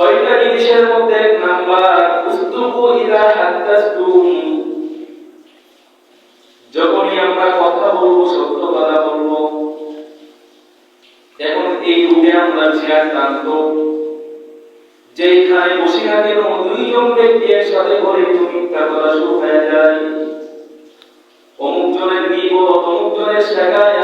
ছয়টা জিনিসের মধ্যে এক নাম্বার? উস্তুকু ইদা হাদ্দাসতুম যখনই আমরা কথা বলব, সত্য কথা বলব, এখন এই যুগে আমরা চেয়ার টানত যেখানে বসে না কেন দুইজন ব্যক্তি একসাথে করে মিথ্যা কথা শুরু হয়ে যায়। অমুক জনের নিব অমুক জনের শেখায়াত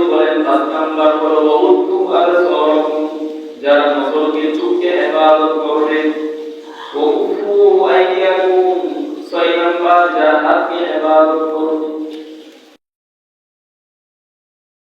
নবী বলেন পাঁচ যারা চোখকে হেফাজত করবে যারা হাতকে হেফাজত করবে